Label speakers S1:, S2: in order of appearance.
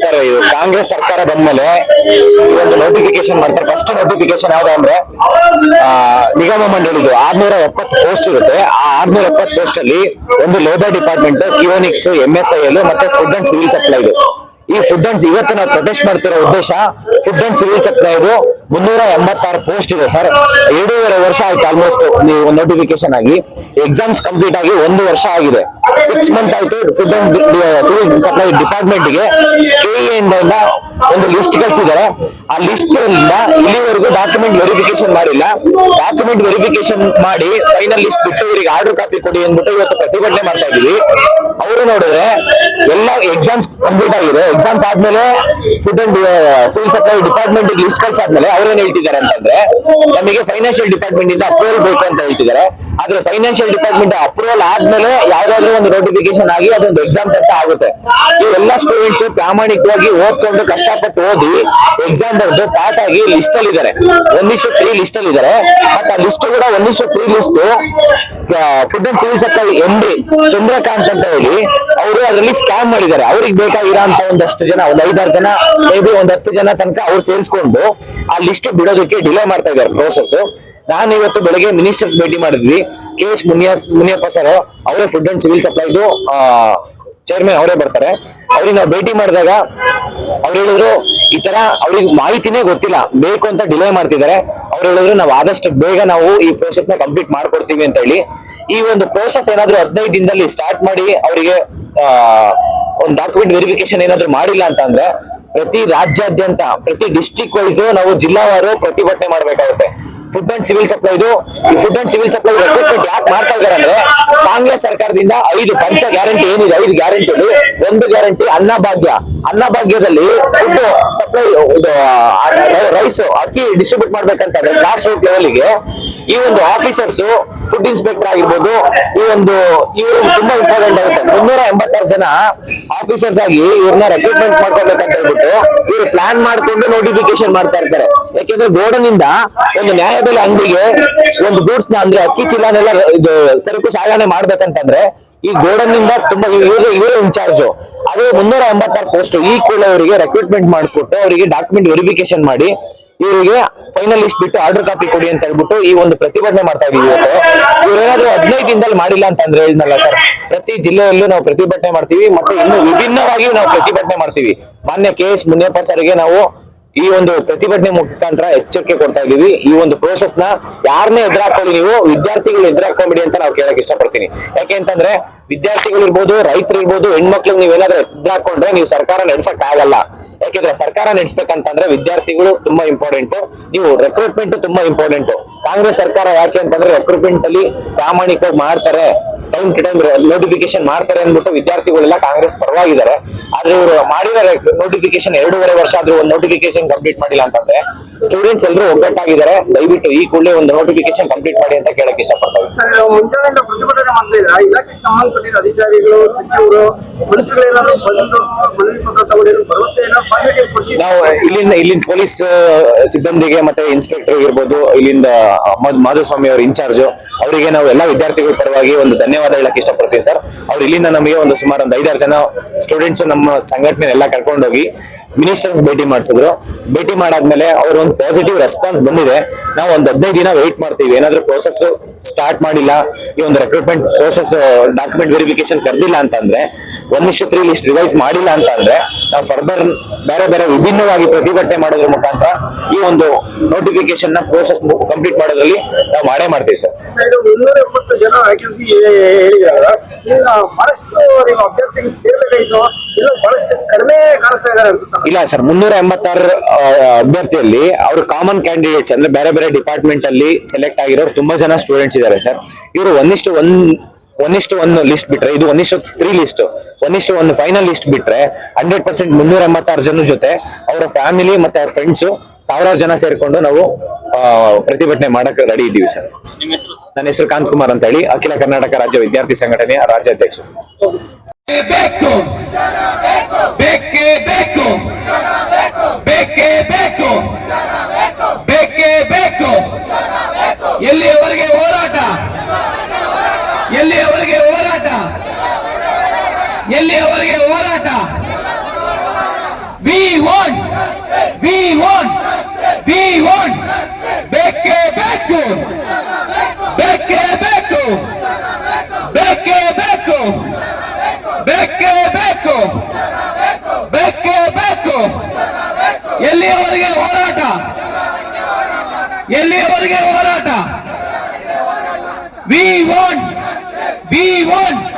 S1: Sir, ಇದು ಕಾಂಗ್ರೆಸ್ ಸರ್ಕಾರ ಬಂದ್ಮೇಲೆ ಒಂದು ನೋಟಿಫಿಕೇಶನ್ ಮಾಡ್ತಾರೆ. ಫಸ್ಟ್ ನೋಟಿಫಿಕೇಶನ್ ಯಾವ್ದು ಅಂದ್ರೆ ನಿಗಮ ಮಂಡಳಿದು ಆರ್ನೂರ ಎಪ್ಪತ್ತು ಪೋಸ್ಟ್ ಇರುತ್ತೆ. ಆ ಆರ್ನೂರ ಎಪ್ಪತ್ತು ಪೋಸ್ಟ್ ಅಲ್ಲಿ ಒಂದು labour department Keonics M S I L ಮತ್ತೆ ಫುಡ್ ಅಂಡ್ ಸಿವಿಲ್ ಸಪ್ಲೈ ಇದು. ಈ ಫುಡ್ ಅಂಡ್ ಇವತ್ತು ನಾವು ಪ್ರೊಟೆಸ್ಟ್ ಮಾಡ್ತಿರೋ ಉದ್ದೇಶ ಫುಡ್ ಅಂಡ್ ಸಿವಿಲ್ ಸೆಕ್ಟರ್ ಇದು. ಮುನ್ನೂರ ಎಂಬತ್ತಾರು ಪೋಸ್ಟ್ ಇದೆ ಸರ್. ಎರಡೂವರೆ ವರ್ಷ ಆಯ್ತು ಆಲ್ಮೋಸ್ಟ್ ನೀವು ನೋಟಿಫಿಕೇಶನ್ ಆಗಿ. ಎಕ್ಸಾಮ್ಸ್ ಕಂಪ್ಲೀಟ್ ಆಗಿ ಒಂದು ವರ್ಷ ಆಗಿದೆ. ಸಿಕ್ಸ್ ಮಂತ್ ಆಯ್ತು ಫುಡ್ ಅಂಡ್ ಸಿವಿಲ್ ಸಪ್ಲೈ ಡಿಪಾರ್ಟ್ಮೆಂಟ್ಗೆ. ಕೆಇ ಇಂದ ಒಂದು ಲಿಸ್ಟ್ ಕಳಿಸಿದ್ದಾರೆ ಆ ಲಿಸ್ಟ್ ಇಂದ ಇಲ್ಲಿವರೆಗೂ ಡಾಕ್ಯುಮೆಂಟ್ ವೆರಿಫಿಕೇಶನ್ ಮಾಡಿಲ್ಲ. ಡಾಕ್ಯುಮೆಂಟ್ ವೆರಿಫಿಕೇಶನ್ ಮಾಡಿ ಫೈನಲ್ ಲಿಸ್ಟ್ ಬಿಟ್ಟು ಇವರಿಗೆ ಆರ್ಡರ್ ಕಾಪಿ ಕೊಡಿ ಅಂದ್ಬಿಟ್ಟು ಇವತ್ತು ಪ್ರತಿಭಟನೆ ಮಾಡ್ತಾ ಇದೀವಿ ಅವರು ನೋಡಿದ್ರೆ ಎಲ್ಲ ಎಕ್ಸಾಮ್ಸ್ ಕಂಪ್ಲೀಟ್ ಆಗಿದೆ. ಎಕ್ಸಾಮ್ಸ್ ಆದ್ಮೇಲೆ food and civil supply department list ಕಳ್ಸಾದ್ಮೇಲೆ ಅವ್ರೇನ್ ಹೇಳ್ತಿದ್ದಾರೆ ಅಂತಂದ್ರೆ, ನಮಗೆ ಫೈನಾನ್ಷಿಯಲ್ ಡಿಪಾರ್ಟ್ಮೆಂಟ್ ಇಂದ ಅಪ್ರೂವಲ್ ಬೇಕು ಅಂತ ಹೇಳ್ತಿದ್ದಾರೆ. ಆದ್ರೆ ಫೈನಾನ್ಷಿಯಲ್ ಡಿಪಾರ್ಟ್ಮೆಂಟ್ ಅಪ್ರೂವಲ್ ಆದ್ಮೇಲೆ ಯಾವ್ದಾದ್ರು ಒಂದು ನೋಟಿಫಿಕೇಶನ್ ಆಗಿ ಅದೊಂದು ಎಕ್ಸಾಮ್ ಅಂತ ಆಗುತ್ತೆ. ಇವೆಲ್ಲ ಸ್ಟೂಡೆಂಟ್ಸ್ ಪ್ರಾಮಾಣಿಕವಾಗಿ ಓದ್ಕೊಂಡು ಕಷ್ಟಪಟ್ಟು ಓದಿ ಎಕ್ಸಾಮ್ ಬರೆದು ಪಾಸ್ ಆಗಿ ಲಿಸ್ಟ್ ಅಲ್ಲಿ ಇದ್ದಾರೆ ಒಂದಿಷ್ಟು ತ್ರೀ ಲಿಸ್ಟ್ ಅಲ್ಲಿ ಇದಾರೆ. ಮತ್ತೆ ಆ ಲಿಸ್ಟ್ ಕೂಡ ಒಂದಿಷ್ಟು three list food and civil supply M D Chandrakant ಅಂತ ಹೇಳಿ ಅವರು ಅದರಲ್ಲಿ ಸ್ಕ್ಯಾಮ್ ಮಾಡಿದ್ದಾರೆ. ಅವ್ರಿಗೆ ಬೇಕಾಗಿರೋ ಅಂತ ಒಂದಷ್ಟು ಜನ, ಒಂದ್ ಐದಾರು ಜನ ಮೇ ಬಿ ಒಂದ್ ಹತ್ತು ಜನ ತನಕ ಅವ್ರು ಸೇರಿಸ್ಕೊಂಡು ಆ ಲಿಸ್ಟ್ ಬಿಡೋದಕ್ಕೆ ಡಿಲೇ ಮಾಡ್ತಾ ಇದ್ದಾರೆ ಪ್ರೋಸೆಸ್ ನಾನು ಇವತ್ತು ಬೆಳಗ್ಗೆ ಮಿನಿಸ್ಟರ್ಸ್ ಭೇಟಿ ಮಾಡಿದ್ವಿ. ಕೆ ಎಸ್ ಮುನಿಯಸ್ ಮುನಿಯಪ್ಪ ಸರ್ ಅವರೇ ಫುಡ್ ಅಂಡ್ ಸಿವಿಲ್ ಸಪ್ಲೈದು ಚೇರ್ಮನ್ ಅವರೇ ಬರ್ತಾರೆ. ಅವ್ರಿಗೆ ನಾವು ಭೇಟಿ ಮಾಡಿದಾಗ ಅವ್ರು ಹೇಳಿದ್ರು, ಈ ತರ ಅವ್ರಿಗೆ ಮಾಹಿತಿನೇ ಗೊತ್ತಿಲ್ಲ, ಬೇಕು ಅಂತ ಡಿಲೇ ಮಾಡ್ತಿದ್ದಾರೆ. ಅವ್ರು ಹೇಳಿದ್ರು, ನಾವು ಆದಷ್ಟು ಬೇಗ ನಾವು ಈ ಪ್ರೋಸೆಸ್ನ ಕಂಪ್ಲೀಟ್ ಮಾಡ್ಕೊಡ್ತೀವಿ ಅಂತ ಹೇಳಿ. ಈ ಒಂದು ಪ್ರೋಸೆಸ್ ಏನಾದ್ರು ಹದಿನೈದು ದಿನದಲ್ಲಿ ಸ್ಟಾರ್ಟ್ ಮಾಡಿ ಅವರಿಗೆ ಒಂದು ಡಾಕ್ಯುಮೆಂಟ್ ವೆರಿಫಿಕೇಶನ್ ಏನಾದ್ರು ಮಾಡಿಲ್ಲ ಅಂತಂದ್ರೆ ಪ್ರತಿ ರಾಜ್ಯಾದ್ಯಂತ, ಪ್ರತಿ ಡಿಸ್ಟಿಕ್ ವೈಸ್ ನಾವು ಜಿಲ್ಲಾವಾರು ಪ್ರತಿಭಟನೆ ಮಾಡ್ಬೇಕಾಗುತ್ತೆ. ಫುಡ್ ಅಂಡ್ ಸಿವಿಲ್ ಸಪ್ಲೈ ಇದು. Food and civil supply recruitment ಯಾಕೆ ಮಾಡ್ತಾ ಇದಾರೆ ಅಂದ್ರೆ ಕಾಂಗ್ರೆಸ್ ಸರ್ಕಾರದಿಂದ ಐದು ಪಂಚ ಗ್ಯಾರಂಟಿ ಏನಿದೆ? ಐದು ಗ್ಯಾರಂಟಿ ಒಂದು ಗ್ಯಾರಂಟಿ ಅನ್ನಭಾಗ್ಯ ಅನ್ನಭಾಗ್ಯದಲ್ಲಿ ಫುಡ್ ಸಪ್ಲೈ ಇದು ರೈಸ್ ಅಕ್ಕಿ ಡಿಸ್ಟ್ರಿಬ್ಯೂಟ್ ಮಾಡ್ಬೇಕಂತಂದ್ರೆ ಗ್ರಾಸ್ ರೂಟ್ ಲೆವೆಲ್ಗೆ ಈ ಒಂದು ಆಫೀಸರ್ಸ್ ಫುಡ್ ಇನ್ಸ್ಪೆಕ್ಟರ್ ಆಗಿರ್ಬೋದು, ಈ ಒಂದು ಇವರು ತುಂಬಾ ಇಂಪಾರ್ಟೆಂಟ್ ಆಗುತ್ತೆ. ಮುನ್ನೂರ ಎಂಬತ್ತಾರು ಜನ ಆಫೀಸರ್ಸ್ ಆಗಿ ಇವ್ರನ್ನ ರೆಕ್ರೂಟ್ಮೆಂಟ್ ಮಾಡ್ಕೋಬೇಕಂತ ಹೇಳ್ಬಿಟ್ಟು ಇವರು ಪ್ಲಾನ್ ಮಾಡ್ಕೊಂಡು ನೋಟಿಫಿಕೇಶನ್ ಮಾಡ್ತಾ ಇರ್ತಾರೆ. ಯಾಕೆಂದ್ರೆ ಇಂದ ಒಂದು ನ್ಯಾಯಬೆಲೆ ಅಂಗಡಿಗೆ ಒಂದು ಗೂಡ್ಸ್ನ ಅಂದ್ರೆ ಅಕ್ಕಿ ಚೀಲನೆಲ್ಲ ಇದು ಸರಕು ಸಾಗಣೆ ಮಾಡ್ಬೇಕಂತಂದ್ರೆ ಈ ಗೋಡನ್ನಿಂದ ತುಂಬಾ ಇವರೇ ಇವರೇ ಇನ್ಚಾರ್ಜ್ ಅದೇ ಮುನ್ನೂರ ಎಂಬತ್ತಾರು ಪೋಸ್ಟ್ ಈ ಕೂಡ ಅವರಿಗೆ ರೆಕ್ರೂಟ್ಮೆಂಟ್ ಮಾಡಿಕೊಟ್ಟು ಅವರಿಗೆ ಡಾಕ್ಯುಮೆಂಟ್ ವೆರಿಫಿಕೇಶನ್ ಮಾಡಿ ಇವರಿಗೆ ಫೈನಲ್ ಲಿಸ್ಟ್ ಬಿಟ್ಟು ಆರ್ಡರ್ ಕಾಪಿ ಕೊಡಿ ಅಂತ ಹೇಳ್ಬಿಟ್ಟು ಈ ಒಂದು ಪ್ರತಿಭಟನೆ ಮಾಡ್ತಾ ಇದೀವಿ ಇವತ್ತು. ಇವ್ರೇನಾದ್ರೂ ಹದಿನೈದು ದಿನದಲ್ಲಿ ಮಾಡಿಲ್ಲ ಅಂತಂದ್ರೆ ಹೇಳಿದ್ನಲ್ಲ ಸರ್. ಪ್ರತಿ ಜಿಲ್ಲೆಯಲ್ಲೂ ನಾವು ಪ್ರತಿಭಟನೆ ಮಾಡ್ತೀವಿ ಮತ್ತೆ ಇನ್ನು ವಿಭಿನ್ನವಾಗಿ ನಾವು ಪ್ರತಿಭಟನೆ ಮಾಡ್ತೀವಿ. ಮಾನ್ಯ ಕೆ ಎಸ್ ಮುನಿಯಪ್ಪ ಸರ್ಗೆ ನಾವು ಈ ಒಂದು ಪ್ರತಿಭಟನೆ ಮುಖಾಂತರ ಎಚ್ಚರಿಕೆ ಕೊಡ್ತಾ ಇದೀವಿ ಈ ಒಂದು ಪ್ರೋಸೆಸ್ನ ಯಾರನ್ನೇ ಎದುರಾಕೊಳ್ಳಿ ನೀವು, ವಿದ್ಯಾರ್ಥಿಗಳು ಎದುರಾಕೊಂಬಿಡಿ ಅಂತ ನಾವು ಕೇಳಕ್ ಇಷ್ಟಪಡ್ತೀನಿ. ಯಾಕೆ ಅಂತಂದ್ರೆ, ವಿದ್ಯಾರ್ಥಿಗಳು ಇರ್ಬೋದು, ರೈತರು ಇರ್ಬೋದು ಹೆಣ್ಮಕ್ಳು ನೀವೇನಾದ್ರೂ ಎದುರಾಕೊಂಡ್ರೆ ನೀವು ಸರ್ಕಾರ ನಡೆಸಕ್ ಆಗಲ್ಲ ಯಾಕೆಂದ್ರೆ ಸರ್ಕಾರ ನಡೆಸ್ಬೇಕಂತಂದ್ರೆ ವಿದ್ಯಾರ್ಥಿಗಳು ತುಂಬಾ ಇಂಪಾರ್ಟೆಂಟ್ ನೀವು ರೆಕ್ರೂಟ್ಮೆಂಟ್ ತುಂಬಾ ಇಂಪಾರ್ಟೆಂಟ್ ಕಾಂಗ್ರೆಸ್ ಸರ್ಕಾರ ಯಾಕೆ ಅಂತಂದ್ರೆ ರೆಕ್ರೂಟ್ಮೆಂಟ್ ಅಲ್ಲಿ ಪ್ರಾಮಾಣಿಕವಾಗಿ ಮಾಡ್ತಾರೆ. ಟೈಮ್ ಟು ಟೈಮ್ ನೋಟಿಫಿಕೇಶನ್ ಮಾಡ್ತಾರೆ ಅಂದ್ಬಿಟ್ಟು ವಿದ್ಯಾರ್ಥಿಗಳೆಲ್ಲ ಕಾಂಗ್ರೆಸ್ ಪರವಾಗಿದ್ದಾರೆ. ಆದ್ರೆ ಇವರು ಮಾಡಿದ್ದಾರೆ ನೋಟಿಫಿಕೇಶನ್ ಎರಡೂವರೆ ವರ್ಷ ಆದ್ರೂ ಒಂದು ನೋಟಿಫಿಕೇಶನ್ ಕಂಪ್ಲೀಟ್ ಮಾಡಿಲ್ಲ ಅಂತಂದ್ರೆ ಸ್ಟೂಡೆಂಟ್ಸ್ ಎಲ್ಲರೂ ಒಗ್ಗಟ್ಟಾಗಿದ್ದಾರೆ. ದಯವಿಟ್ಟು ಈ ಕೂಡಲೇ ಒಂದು ನೋಟಿಫಿಕೇಶನ್ ಕಂಪ್ಲೀಟ್ ಮಾಡಿ ಅಂತ ಕೇಳಕ್ ಇಷ್ಟಪಡ್ತಾರೆ
S2: ನಾವು
S1: ಇಲ್ಲಿಂದ ಇಲ್ಲಿನ ಪೊಲೀಸ್ ಸಿಬ್ಬಂದಿಗೆ ಮತ್ತೆ ಇನ್ಸ್ಪೆಕ್ಟರ್ ಇರ್ಬೋದು ಇಲ್ಲಿಂದ ಮಧು- ಮಾಧುಸ್ವಾಮಿ ಅವ್ರ ಇನ್ಚಾರ್ಜ್ ಅವರಿಗೆ ನಾವು ಎಲ್ಲಾ ವಿದ್ಯಾರ್ಥಿಗಳ ಪರವಾಗಿ ಒಂದು ಧನ್ಯವಾದ ಹೇಳಕ್ ಇಷ್ಟಪಡ್ತೀನಿ ಸರ್. ಅವ್ರು ಇಲ್ಲಿಂದ ನಮಗೆ ಒಂದು ಸುಮಾರು ಒಂದು ಐದಾರು ಜನ ಸ್ಟೂಡೆಂಟ್ಸ್ ನಮ್ಮ ಸಂಘಟನೆ ಎಲ್ಲ ಕರ್ಕೊಂಡೋಗಿ ಮಿನಿಸ್ಟರ್ಸ್ ಭೇಟಿ ಮಾಡಿಸಿದ್ರು. ಭೇಟಿ ಮಾಡಾದ್ಮೇಲೆ ಅವ್ರ ಒಂದು ಪಾಸಿಟಿವ್ ರೆಸ್ಪಾನ್ಸ್ ಬಂದಿದೆ. ನಾವು ಒಂದು ಹದಿನೈದು ದಿನ ವೆಯ್ಟ್ ಮಾಡ್ತೀವಿ. ಏನಾದ್ರೂ ಪ್ರೋಸೆಸ್ ಸ್ಟಾರ್ಟ್ ಮಾಡಿಲ್ಲ, ಈ ಒಂದು ರೆಕ್ರೂಟ್ಮೆಂಟ್ ಪ್ರೋಸೆಸ್ ಡಾಕ್ಯುಮೆಂಟ್ ವೆರಿಫಿಕೇಶನ್ ಕರೆದಿಲ್ಲ ಅಂತಂದ್ರೆ, ಒಂದು ತ್ರೀ ಲಿಸ್ಟ್ ರಿವೈಸ್ ಮಾಡಿಲ್ಲ ಅಂತಂದ್ರೆ ನಾವು ಫರ್ದರ್ ಬೇರೆ ಬೇರೆ ವಿಭಿನ್ನವಾಗಿ ಪ್ರತಿಭಟನೆ ಮಾಡೋದ್ರ ಮುಖಾಂತರ ಈ ಒಂದು ನೋಟಿಫಿಕೇಶನ್ನ ಪ್ರೋಸೆಸ್ ಕಂಪ್ಲೀಟ್ ಮಾಡೋದ್ರಲ್ಲಿ ನಾವು ಮಾಡೇ ಮಾಡ್ತೀವಿ ಸರ್ ಇಲ್ಲ ಸರ್ ಮುನ್ನೂರ ಎಂಬತ್ತಾರು ಅಭ್ಯರ್ಥಿಯಲ್ಲಿ ಅವರು ಕಾಮನ್ ಕ್ಯಾಂಡಿಡೇಟ್ಸ್ ಅಂದ್ರೆ ಬೇರೆ ಬೇರೆ ಡಿಪಾರ್ಟ್ಮೆಂಟ್ ಅಲ್ಲಿ ಸೆಲೆಕ್ಟ್ ಆಗಿರೋರು ತುಂಬಾ ಜನ ಸ್ಟೂಡೆಂಟ್ಸ್ ಇದ್ದಾರೆ ಸರ್ ಇವರು ಒಂದಿಷ್ಟು ಒಂದ್ ಒಂದಿಷ್ಟು ಒನ್ ಲಿಸ್ಟ್ ಬಿಟ್ರೆ ಇದು ಒಂದಿಷ್ಟು ತ್ರೀ ಲಿಸ್ಟ್ ಒಂದಿಷ್ಟು ಒಂದು ಫೈನಲ್ ಲಿಸ್ಟ್ ಬಿಟ್ರೆ ಹಂಡ್ರೆಡ್ ಪರ್ಸೆಂಟ್ ಮುನ್ನೂರ ಎಂಬತ್ತಾರು ಜನ ಜೊತೆ ಅವರ ಫ್ಯಾಮಿಲಿ ಮತ್ತೆ ಅವ್ರ ಫ್ರೆಂಡ್ಸ್ ಸಾವಿರಾರು ಜನ ಸೇರ್ಕೊಂಡು ನಾವು ಆ, ಪ್ರತಿಭಟನೆ ಮಾಡಕ್ ರೆಡಿ ಇದ್ದೀವಿ ಸರ್. ನನ್ನ ಹೆಸರು ಕಾಂತ್ ಕುಮಾರ್ ಅಂತ ಹೇಳಿ ಅಖಿಲ ಕರ್ನಾಟಕ ರಾಜ್ಯ ವಿದ್ಯಾರ್ಥಿ ಸಂಘಟನೆಯ ರಾಜ್ಯಾಧ್ಯಕ್ಷ ಸರ್.
S3: ಎಲ್ಲಿಯವರೆಗೆ ಹೋರಾಟ? V one V one V one ಬೇಕೇ ಬೇಕು. ಬೇಕೇ ಬೇಕು. ಬೇಕೇ ಬೇಕು. ಬೇಕೇ ಬೇಕು. ಬೇಕೇ ಬೇಕು. ಎಲ್ಲಿಯವರೆಗೆ ಹೋರಾಟ? ಎಲ್ಲಿಯವರೆಗೆ ಹೋರಾಟ? V one V one